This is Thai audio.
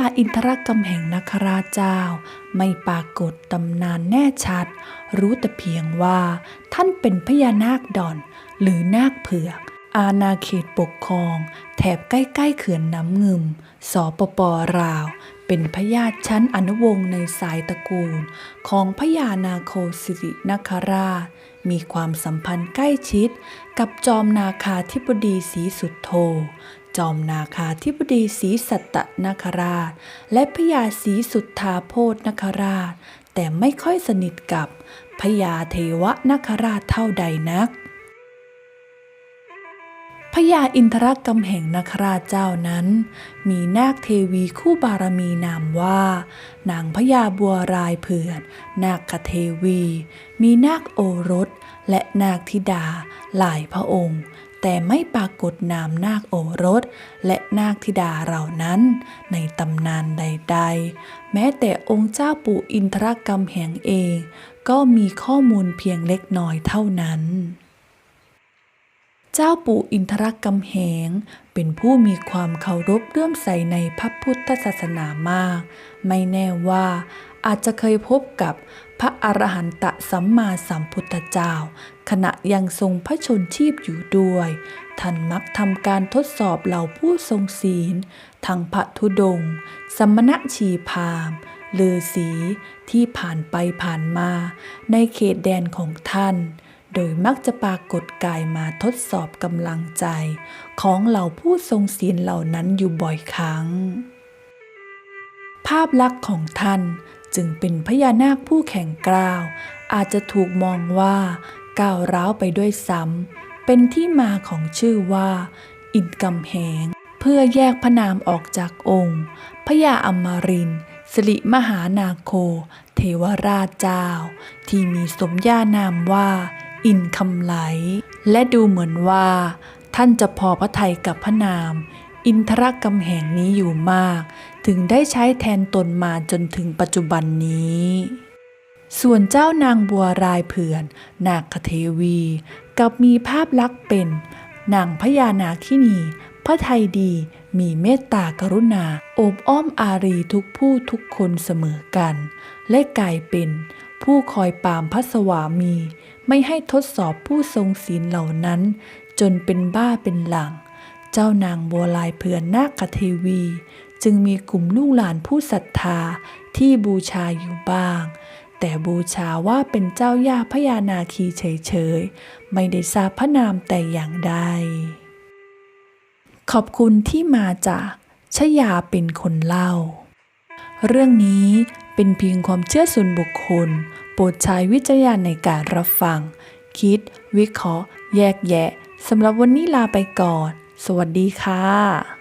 าอินทรกำแห่งนคราชเจ้า ไม่ปรากฏตำนานแน่ชัด รู้แต่เพียงว่า ท่านเป็นพญานาคดอน หรือนาคเผือก อาณาเขตปกครอง แถบใกล้ๆเขื่อนน้ำงึม สปปราว เป็นพญาติชั้นอนุวงศ์ในสายตระกูล ของพญานาโคสิรินคราช มีความสัมพันธ์ใกล้ชิด กับจอมนาคาธิบดีศรีสุดโธจอมนาคาธิบดีศรีสัตตนคราช และพญาศรีสุทธาโพธนคราช แต่ไม่ค่อยสนิทกับพญาเทวนาคราชเท่าใดนัก พญาอินทรกำแห่งนคราชเจ้านั้น มีนาคเทวีคู่บารมีนามว่า นางพญาบัวรายเผือนนาคเทวี มีนาคโอรส และนาคธิดาหลายพระองค์ แต่ไม่ปรากฏนามนาคโอรส และนาคธิดาเหล่านั้น ในตำนานใด ๆ แม้แต่องค์เจ้าปู่อินทรกำแห่งเอง ก็มีข้อมูลเพียงเล็กน้อยเท่านั้น เจ้าปู่อินทรกำแหง เป็นผู้มีความเคารพเลื่อมใสในพระพุทธศาสนามาก ไม่แน่ว่าอาจจะเคยพบกับพระอรหันตสัมมาสัมพุทธเจ้า ขณะยังทรงพระชนชีพอยู่ด้วย ท่านมักทำการทดสอบเหล่าผู้ทรงศีลทางพระธุดง สมณะชีพามณ์ฤาษีที่ผ่านไปผ่านมา ในเขตแดนของท่าน โดยมักจะปรากฏกายมาทดสอบกำลังใจ ของเหล่าผู้ทรงศีลเหล่านั้นอยู่บ่อยครั้ง ภาพลักษณ์ของท่านจึงเป็นพญานาคผู้แข็งกร้าว อาจจะถูกมองว่าก้าวร้าวไปด้วยซ้ำ เป็นที่มาของชื่อว่า อินกำแหง เพื่อแยกพระนามออกจากองค์ พญาอมรินสิริมหานาโค เทวราชเจ้า ที่มีสมญานามว่า อินคำไหล และดูเหมือนว่า ท่านจะพอพระทัยกับพระนาม อินทรกำแหงนี้อยู่มาก ถึงได้ใช้แทนตนมาจนถึงปัจจุบันนี้ ส่วนเจ้านางบัวรายเผื่อน นาคเทวีกับมีภาพลักษณ์เป็นนางพญานาคินีพระไทยดีมีเมตตากรุณาโอบอ้อมอารีทุกผู้ทุกคนเสมอกัน และกลายเป็น ผู้คอยปามพระสวามี ไม่ให้ทดสอบผู้ทรงศีลเหล่านั้น จนเป็นบ้าเป็นหลัง เจ้านางบัวลายเผือนนาคเทวี จึงมีกลุ่มลูกหลานผู้ศรัทธาที่บูชาอยู่บ้าง แต่บูชาว่าเป็นเจ้าย่าพญานาคีเฉยๆ ไม่ได้ทราบพระนามแต่อย่างใดขอบคุณที่มาจากชยาเป็นคนเล่า เรื่องนี้ เป็นเพียงความเชื่อส่วนบุคคล โปรดใช้วิจารณญาณในการรับฟัง คิด วิเคราะห์ แยกแยะสำหรับวันนี้ลาไปก่อน สวัสดีค่ะ